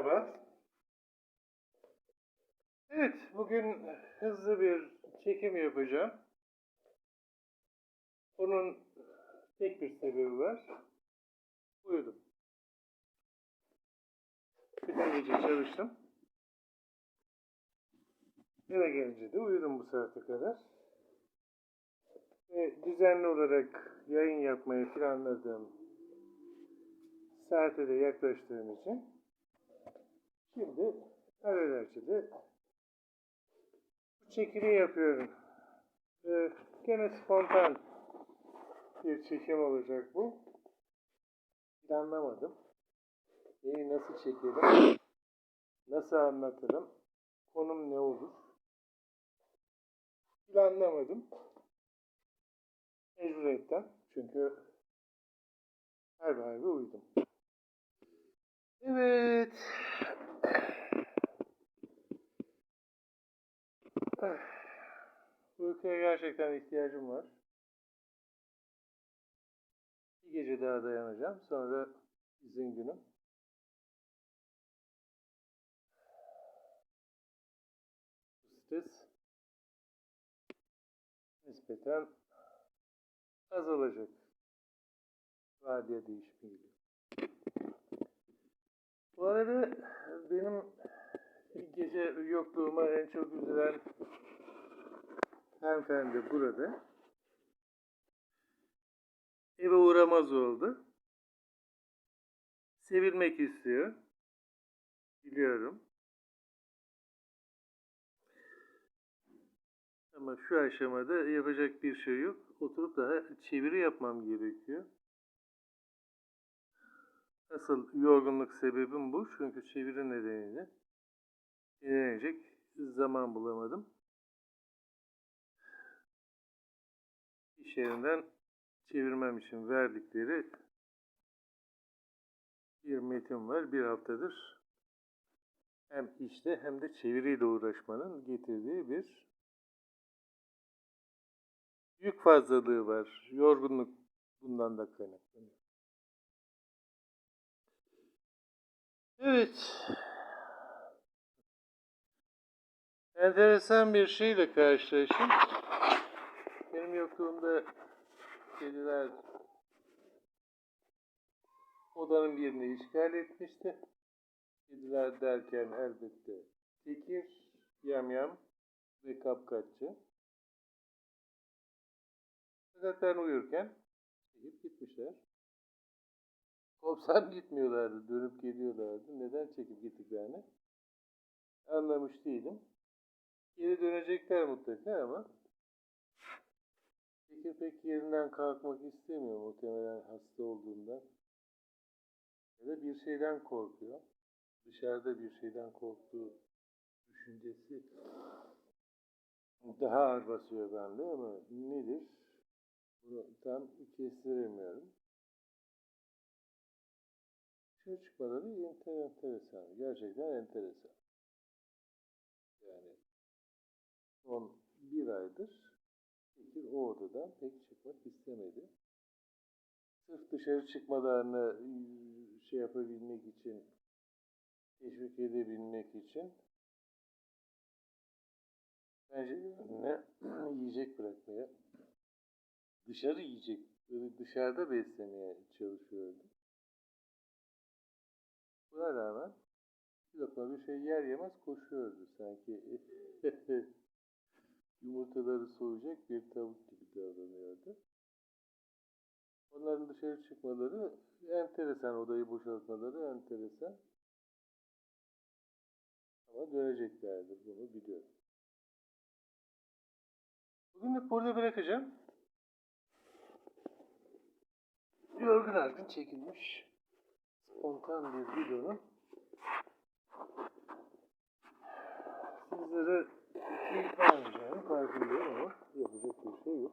Merhaba. Evet, bugün hızlı bir çekim yapacağım. Onun tek bir sebebi var. Uyudum. Bütün gece çalıştım. Eve gelince de uyudum bu saate kadar. Ve düzenli olarak yayın yapmayı planladığım saate de yaklaştığım için şimdi alelacele bu çekimi yapıyorum. Ee, gene spontan bir çekim olacak bu. Planlamadım. Neyi nasıl çekelim, nasıl anlatırım, konum ne olur planlamadım. Mecburiyetten çünkü her harbi uyudum. Evet. Uykuya gerçekten ihtiyacım var. Bir gece daha dayanacağım. Sonra izin günüm. Stres nispeten azalacak. Vardiya değişimiyle. Bu arada benim gece yokluğuma en çok üzülen hanımefendi burada. Eve uğramaz oldu. Sevilmek istiyor. Biliyorum. Ama şu aşamada yapacak bir şey yok. Oturup daha çeviri yapmam gerekiyor. Asıl yorgunluk sebebim bu. Çünkü çeviri nedeniyle dinlenecek zaman bulamadım. İş yerinden çevirmem için verdikleri bir metin var. Bir haftadır hem işte hem de çeviriyle uğraşmanın getirdiği bir yük fazlalığı var. Yorgunluk bundan da kaynaklanıyor. Evet. Enteresan bir şeyle karşılaştım. Benim yokluğumda kediler odanın birini işgal etmişti. Kediler derken elbette tekir, yamyam ve kapkaççı. Fakat ben uyurken çekip gitmişler. Kopsam gitmiyorlardı, dönüp geliyorlardı. Neden çekip gittiklerini anlamış değilim. Geri dönecekler mutlaka ama Tekir pek yerinden kalkmak istemiyor muhtemelen hasta olduğundan. Ya da bir şeyden korkuyor. Dışarıda bir şeyden korktuğu düşüncesi daha ağır basıyor bende ama nedir? Bunu tam kestiremiyorum. Dışarı çıkmaları enter, enteresan. Gerçekten enteresan. Yani son bir aydır Tekir o odadan pek çıkmak istemedi. Sırf dışarı çıkmalarını ıı, şey yapabilmek için, teşvik edebilmek için bence ne yiyecek bırakmaya, dışarı yiyecek, dışarıda beslemeye çalışıyordu. Buna rağmen bir lokma bir şey yer yemez koşuyordu sanki. Yumurtaları soğuyacak bir tavuk gibi davranıyordu. Onların dışarı çıkmaları enteresan, odayı boşaltmaları enteresan. Ama döneceklerdir, bunu biliyorum. Bugünlük burada bırakacağım. Yorgun argın çekilmiş spontan bir videonun sizlere keyif vermeyeceğini farkındayım ama yapacak bir şey yok.